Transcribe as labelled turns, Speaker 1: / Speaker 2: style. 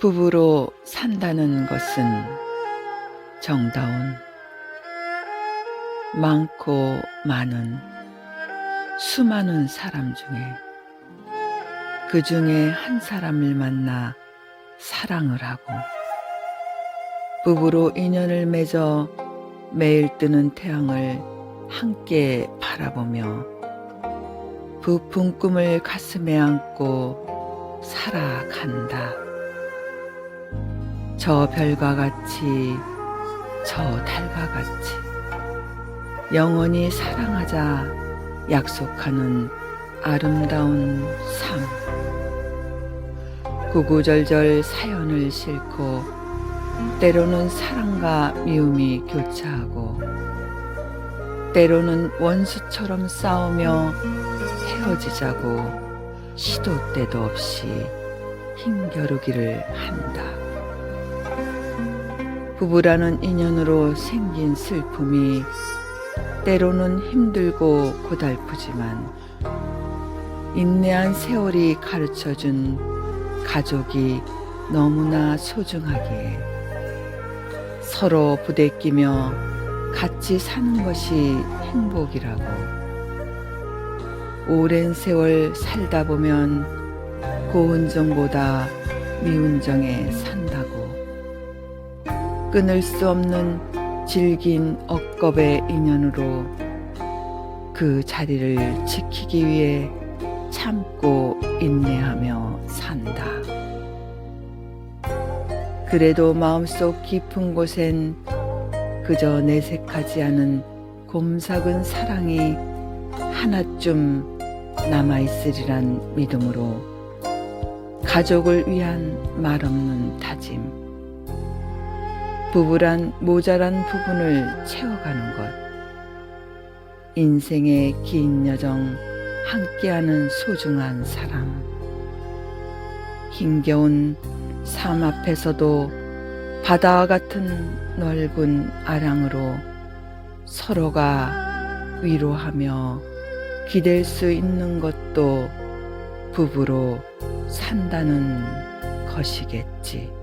Speaker 1: 부부로 산다는 것은 정다운 많고 많은 수많은 사람 중에 그 중에 한 사람을 만나 사랑을 하고 부부로 인연을 맺어 매일 뜨는 태양을 함께 바라보며 부푼 꿈을 가슴에 안고 살아간다. 저 별과 같이 저 달과 같이 영원히 사랑하자 약속하는 아름다운 삶. 구구절절 사연을 싣고 때로는 사랑과 미움이 교차하고 때로는 원수처럼 싸우며 헤어지자고 시도 때도 없이 힘겨루기를 한다. 부부라는 인연으로 생긴 슬픔이 때로는 힘들고 고달프지만 인내한 세월이 가르쳐 준 가족이 너무나 소중하기에 서로 부대끼며 같이 사는 것이 행복이라고. 오랜 세월 살다 보면 고운 정보다 미운 정에 산다고 끊을 수 없는 질긴 억겁의 인연으로 그 자리를 지키기 위해 참고 인내하며 산다. 그래도 마음속 깊은 곳엔 그저 내색하지 않은 곰삭은 사랑이 하나쯤 남아있으리란 믿음으로 가족을 위한 말없는 다짐. 부부란 모자란 부분을 채워가는 것. 인생의 긴 여정 함께하는 소중한 사람. 힘겨운 삶 앞에서도 바다와 같은 넓은 아량으로 서로가 위로하며 기댈 수 있는 것도 부부로 산다는 것이겠지.